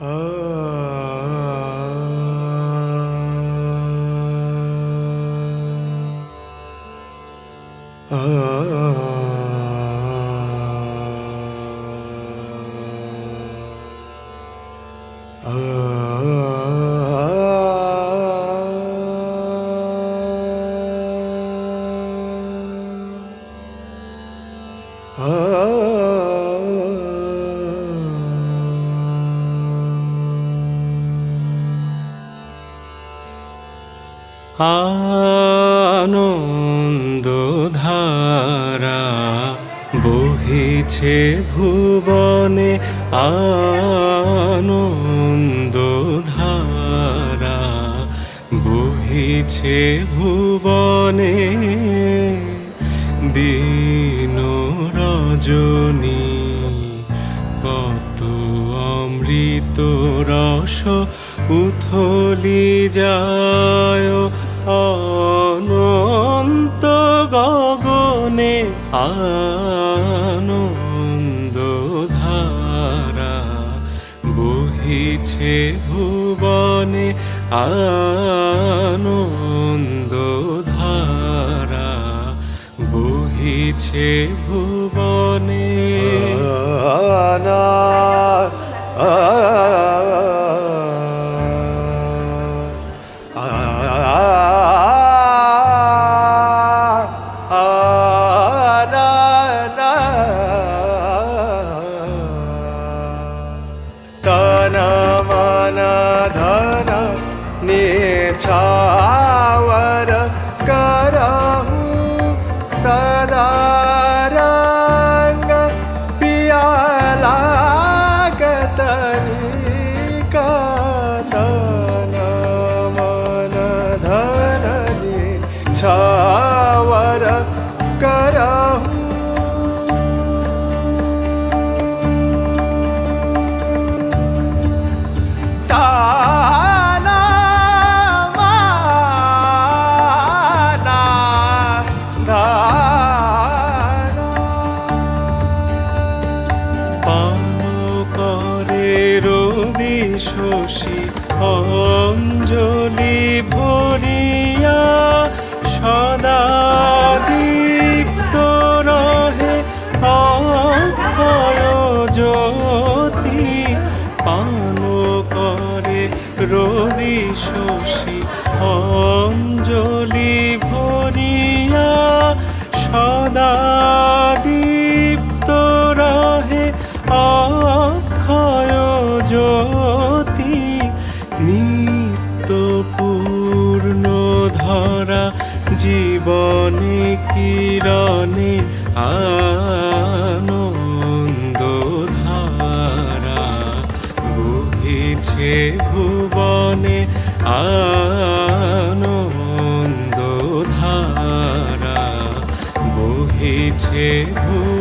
Oh. Anandadhara বহিছে ভুবনে আনন্দধারা বহিছে ভুবনে দিন রজনী কত অমৃত রস উথলি যায় অনন্ত গগনে আনন্দ ধারা বহিছে ভুবনে আনন্দ ধারা বহিছে ভুবনে আনা আ শশী অঞ্জলি ভরিয়া সদা দীপ্ত রহে অক্ষয় জ্যোতি পান করে রবি শশী অঞ্জলি জীবনে কিরণে আনন্দ ধারা বহিছে ভুবনে আনন্দ ধারা বহিছে ভুবনে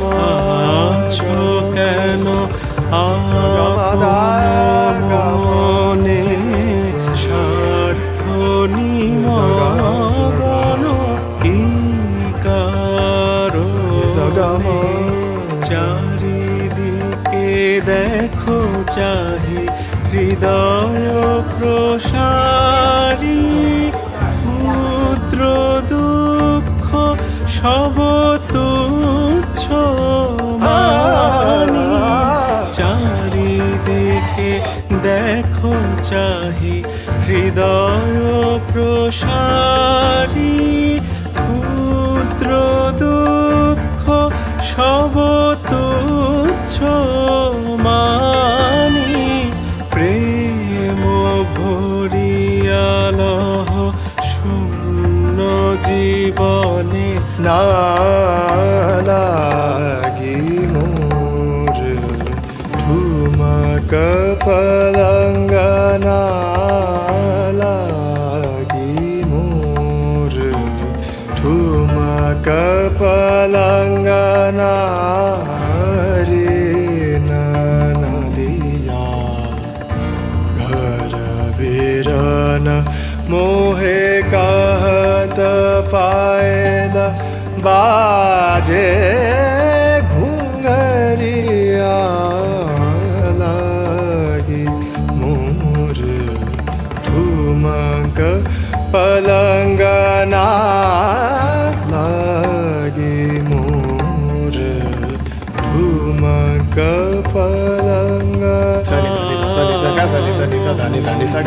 বসিয়াছ কেন? মনে স্বার্থ নিমগন কি কারণে? চারিদিকে দেখো চাহি হৃদয় প্রসারী। ক্ষুদ্র দুঃখ সব তুচ্ছ মানি চারিদিকে দেখো চাহি হৃদয় প্রসারী। ক্ষুদ্র দুঃখ সব তুচ্ছ মানি। প্রেম ভরিয়ালহ শূন্য জীবনে না मक पलङ्गनागी मुमक पलङ्गनारिया मोहे कतपायद बाजे।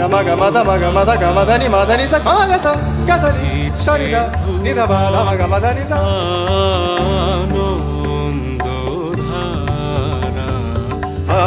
గమ గమ దమ గమ ద గమ దని మదని స గమ స గస ని చ ని ద ని ద బ ద మ గమ ద ని స ఆనందో ధారా ఆ